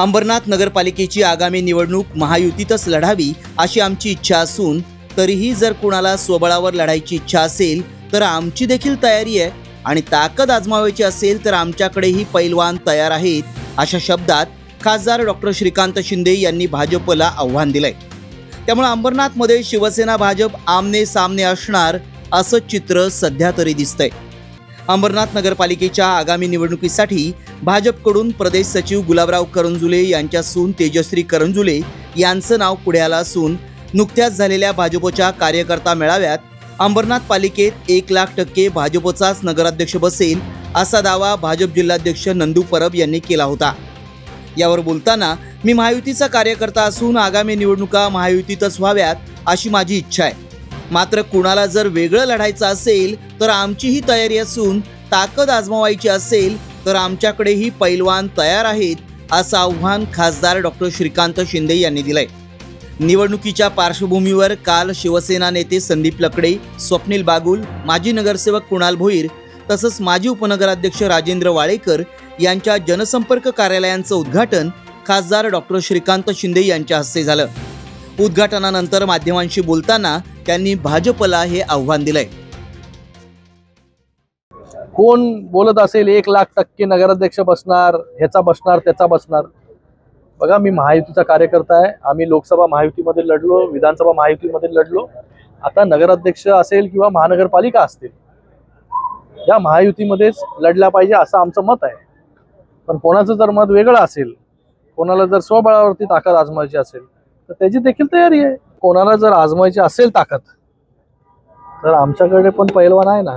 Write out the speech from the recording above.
अंबरनाथ नगरपालिकेची आगामी निवडणूक महायुतीतच लढावी अशी आमची इच्छा असून तरीही जर कुणाला स्वबळावर लढायची इच्छा असेल तर आमची देखील तयारी आहे. आणि ताकद आजमावायची असेल तर आमच्याकडेही पैलवान तयार आहेत अशा शब्दात खासदार डॉक्टर श्रीकांत शिंदे यांनी भाजपला आव्हान दिलंय. त्यामुळे अंबरनाथमध्ये शिवसेना भाजप आमने सामने असणार असं चित्र सध्या तरी दिसतंय. अंबरनाथ नगरपालिकेच्या आगामी निवडणुकीसाठी भाजपकडून प्रदेश सचिव गुलाबराव करंजुले यांच्या सून तेजश्री करंजुले यांचं नाव पुढे आलं असून नुकत्याच झालेल्या भाजपच्या कार्यकर्ता मेळाव्यात अंबरनाथ पालिकेत एक लाख टक्के भाजपचाच नगराध्यक्ष बसेल असा दावा भाजप जिल्हाध्यक्ष नंदू परब यांनी केला होता. यावर बोलताना मी महायुतीचा कार्यकर्ता असून आगामी निवडणुका महायुतीतच व्हाव्यात अशी माझी इच्छा आहे. मात्र कुणाला जर वेगळं लढायचं असेल तर आमचीही तयारी असून ताकद आजमावायची असेल तर आमच्याकडेही पैलवान तयार आहेत असं आव्हान खासदार डॉक्टर श्रीकांत शिंदे यांनी दिलंय. निवडणुकीच्या पार्श्वभूमीवर काल शिवसेना नेते संदीप लकडे स्वप्नील बागुल माजी नगरसेवक कुणाल भोईर तसंच माजी उपनगराध्यक्ष राजेंद्र वाळेकर यांच्या जनसंपर्क कार्यालयांचं उद्घाटन खासदार डॉक्टर श्रीकांत शिंदे यांच्या हस्ते झालं. उद्घाटनानंतर माध्यमांशी बोलताना त्यांनी भाजपला हे आव्हान दिलंय. कोण बोलत असेल एक लाख टक्के नगराध्यक्ष बसणार ह्याचा बसणार त्याचा बसणार? बघा मी महायुतीचा कार्यकर्ता आहे. आम्ही लोकसभा महायुतीमध्ये लढलो विधानसभा महायुतीमध्ये लढलो. आता नगराध्यक्ष असेल किंवा महानगरपालिका असतील या महायुतीमध्येच लढल्या पाहिजे असं आमचं मत आहे. पण कोणाचं जर मत वेगळं असेल कोणाला जर स्वबळावरती ताकद आजमायची असेल तर त्याची देखील तयारी आहे. कोणाला जर आजमायची असेल ताकद तर आमच्याकडे पण पैलवान आहे ना.